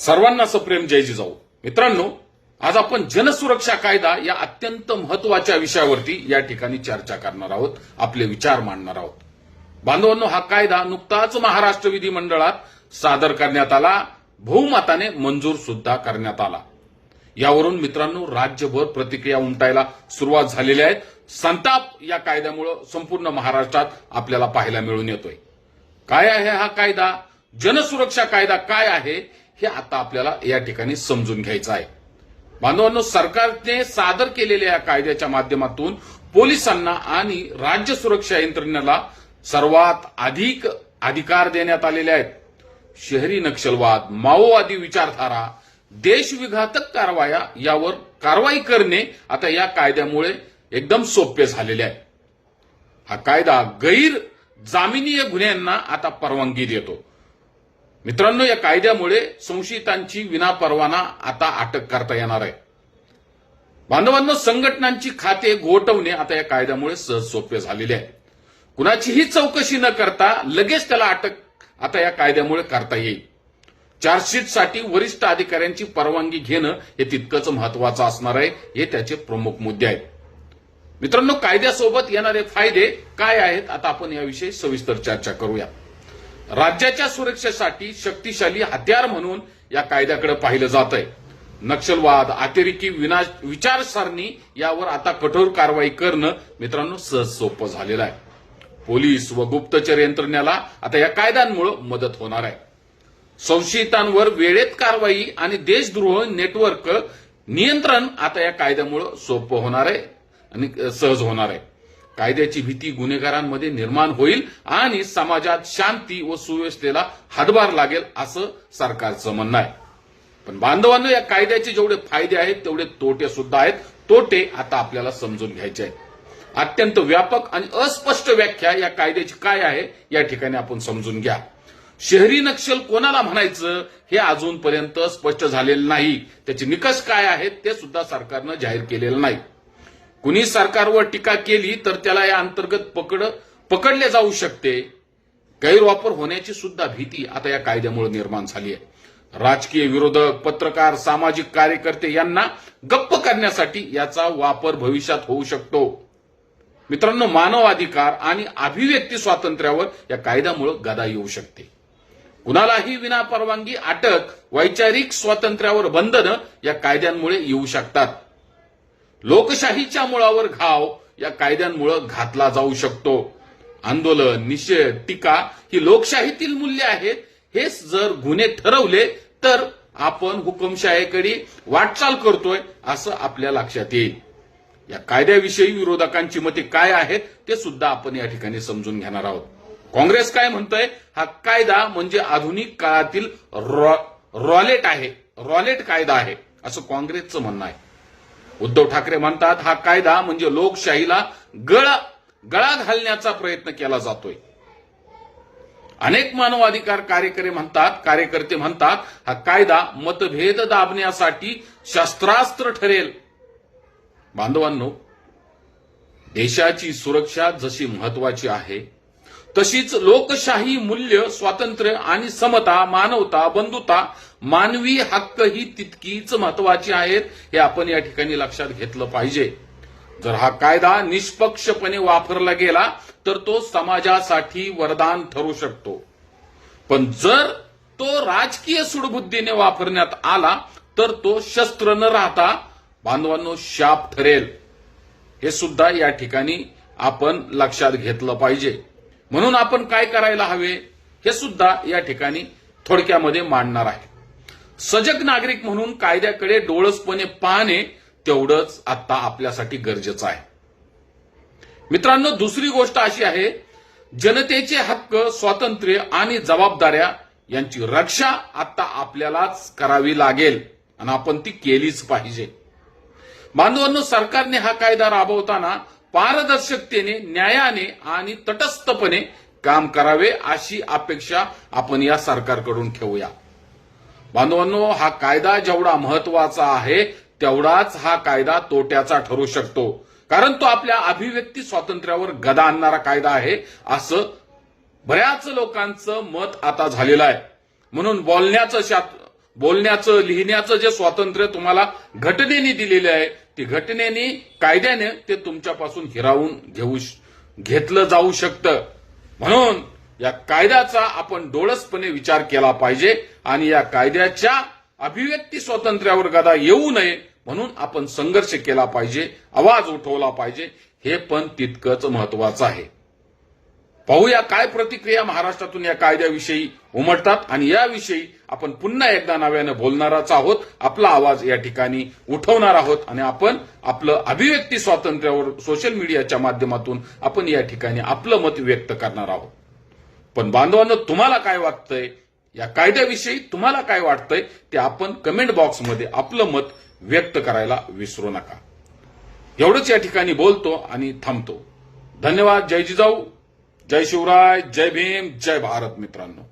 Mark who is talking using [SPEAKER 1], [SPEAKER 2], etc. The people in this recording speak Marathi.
[SPEAKER 1] सर्वांना सप्रेम जय जिजाऊ. मित्रांनो आज आपण जनसुरक्षा कायदा या अत्यंत महत्त्वाच्या विषयावरती या ठिकाणी चर्चा करणार आहोत आपले विचार मांडणार आहोत. बांधवांनो हा कायदा नुकताच महाराष्ट्र विधिमंडळात सादर करण्यात आला. बहुमताने मंजूर सुद्धा करण्यात आला. यावरून मित्रांनो राज्यभर प्रतिक्रिया उमटायला सुरुवात झालेली आहे. संताप या कायद्यामुळे संपूर्ण महाराष्ट्रात आपल्याला पाहायला मिळून येतोय. काय आहे हा कायदा? जनसुरक्षा कायदा काय आहे? हे आता आपल्याला या ठिकाणी समजून घ्यायचं आहे. बांधवांनो सरकारने सादर केलेल्या या कायद्याच्या माध्यमातून पोलिसांना आणि राज्य सुरक्षा यंत्रणेला सर्वात अधिक अधिकार देण्यात आलेले आहेत. शहरी नक्षलवाद माओवादी विचारधारा देशविघातक कारवाया यावर कारवाई करणे आता या कायद्यामुळे एकदम सोपे झालेले आहे. हा कायदा गैर जामिनीय गुन्ह्यांना आता परवानगी देतो. मित्रांनो या कायद्यामुळे संशयितांची विनापरवाना आता अटक करता येणार आहे. बांधवांनो संघटनांची खाते गोठवणे आता या कायद्यामुळे सहज सोपे झालेले आहे. कुणाचीही चौकशी न करता लगेच त्याला अटक आता या कायद्यामुळे करता येईल. चार्जशीटसाठी वरिष्ठ अधिकाऱ्यांची परवानगी घेणं हे तितकंच महत्वाचं असणार आहे हे त्याचे प्रमुख मुद्दे आहेत. मित्रांनो कायद्यासोबत येणारे फायदे काय आहेत आता आपण याविषयी सविस्तर चर्चा करूया. राज्याच्या सुरक्षेसाठी शक्तिशाली हत्यार म्हणून या कायद्याकडे पाहिलं जात आहे नक्षलवाद अतिरेकी विनाश विचारसरणी यावर आता कठोर कारवाई करणं मित्रांनो सहज सोपं झालेलं आहे. पोलीस व गुप्तचर यंत्रणेला आता या कायद्यांमुळे मदत होणार आहे. संशयितांवर वेळेत कारवाई आणि देशद्रोह नेटवर्क नियंत्रण आता या कायद्यामुळे सोपं होणार आहे आणि सहज होणार आहे. कायद्याची भीती गुन्हेगारांमध्ये निर्माण होईल आणि समाजात शांती व सुव्यवस्थेला हातभार लागेल असं सरकारचं म्हणणं आहे. पण बांधवांना या कायद्याचे जेवढे फायदे आहेत तेवढे तोटे सुद्धा आहेत. तोटे आता आपल्याला समजून घ्यायचे आहेत. अत्यंत व्यापक आणि अस्पष्ट व्याख्या या कायद्याची काय आहे या ठिकाणी आपण समजून घ्या. शहरी नक्षल कोणाला म्हणायचं हे अजूनपर्यंत स्पष्ट झालेलं नाही. त्याचे निकष काय आहेत ते सुद्धा सरकारनं जाहीर केलेलं नाही. कुणी सरकारवर टीका केली तर त्याला या अंतर्गत पकड पकडले जाऊ शकते. गैरवापर होण्याची सुद्धा भीती आता या कायद्यामुळे निर्माण झाली आहे. राजकीय विरोधक पत्रकार सामाजिक कार्यकर्ते यांना गप्प करण्यासाठी याचा वापर भविष्यात होऊ शकतो. मित्रांनो मानवाधिकार आणि अभिव्यक्ती स्वातंत्र्यावर या कायद्यामुळे गदा येऊ शकते. कुणालाही विना परवानगी अटक वैचारिक स्वातंत्र्यावर बंधनं या कायद्यांमुळे येऊ शकतात. लोकशाहीच्या मुळावर घाव या कायद्यांमुळे घातला जाऊ शकतो. आंदोलन निषेध टीका ही लोकशाहीतील मूल्य आहेत. हेच जर गुन्हे ठरवले तर आपण हुकुमशाहीकडे वाटचाल करतोय असं आपल्या लक्षात येईल. या कायद्याविषयी विरोधकांची मते काय आहेत ते सुद्धा आपण या ठिकाणी समजून घेणार आहोत. काँग्रेस काय म्हणतोय? हा कायदा म्हणजे आधुनिक काळातील रॉ- रॉलेट आहे. रॉलेट कायदा आहे असं काँग्रेसचं म्हणणं आहे. उद्धव ठाकरे म्हणतात हा कायदा म्हणजे लोकशाहीला गळा गळा घालण्याचा प्रयत्न केला जातोय. अनेक मानवाधिकार कार्यकर्ते म्हणतात कार्यकर्ते म्हणतात हा कायदा मतभेद दाबण्यासाठी शस्त्रास्त्र ठरेल. बांधवांनो देशाची सुरक्षा जशी महत्वाची आहे तशीच लोकशाही मूल्य स्वातंत्र्य आणि समता मानवता बंधुता मानवी हक्क ही तितकीच महत्वाची आहेत हे आपण या ठिकाणी लक्षात घेतलं पाहिजे. जर हा कायदा निष्पक्षपणे वापरला गेला तर तो समाजासाठी वरदान ठरू शकतो. पण जर तो राजकीय सुडबुद्धीने वापरण्यात आला तर तो शस्त्र न राहता बांधवांनो शाप ठरेल. हे सुद्धा या ठिकाणी आपण लक्षात घेतलं पाहिजे. म्हणून आपण काय करायला हवे हे सुद्धा या ठिकाणी थोडक्यामध्ये मांडणार आहे. सजग नागरिक म्हणून कायद्याकडे डोळसपणे पाहणे तेवढंच आता आपल्यासाठी गरजेचं आहे. मित्रांनो दुसरी गोष्ट अशी आहे जनतेचे हक्क स्वातंत्र्य आणि जबाबदाऱ्या यांची रक्षा आता आपल्यालाच करावी लागेल आणि आपण ती केलीच पाहिजे. बांधवांनो सरकारने हा कायदा राबवताना पारदर्शकतेने न्यायाने आणि तटस्थपणे काम करावे अशी अपेक्षा आपण या सरकारकडून ठेवूया बांधवांनो हा कायदा जेवढा महत्त्वाचा आहे तेवढाच हा कायदा तोट्याचा ठरू शकतो. कारण तो आपल्या अभिव्यक्ती स्वातंत्र्यावर गदा आणणारा कायदा आहे असं बऱ्याच लोकांचं मत आता झालेलं आहे. म्हणून बोलण्याचं बोलण्याचं लिहिण्याचं जे स्वातंत्र्य तुम्हाला घटनेने दिलेले आहे ती घटनेने कायद्याने ते तुमच्यापासून हिरावून घेऊ घेतलं जाऊ शकतं. म्हणून या कायद्याचा आपण डोळसपणे विचार केला पाहिजे आणि या कायद्याच्या अभिव्यक्ती स्वातंत्र्यावर गदा येऊ नये म्हणून आपण संघर्ष केला पाहिजे आवाज उठवला पाहिजे हे पण तितकंच महत्वाचं आहे. पाहूया काय प्रतिक्रिया महाराष्ट्रातून या कायद्याविषयी उमटतात आणि याविषयी आपण पुन्हा एकदा नव्यानं बोलणारच आहोत. आपला आवाज या ठिकाणी उठवणार आहोत आणि आपण आपलं अभिव्यक्ती स्वातंत्र्यावर सोशल मीडियाच्या माध्यमातून आपण या ठिकाणी आपलं मत व्यक्त करणार आहोत. पण बांधवांनो तुम्हाला काय वाटतंय? या कायद्याविषयी तुम्हाला काय वाटतंय? ते आपण कमेंट बॉक्समध्ये आपलं मत व्यक्त करायला विसरू नका. एवढंच या ठिकाणी बोलतो आणि थांबतो. धन्यवाद. जय जिजाऊ. जय शिवराय जय भीम जय भारत मित्रांनो.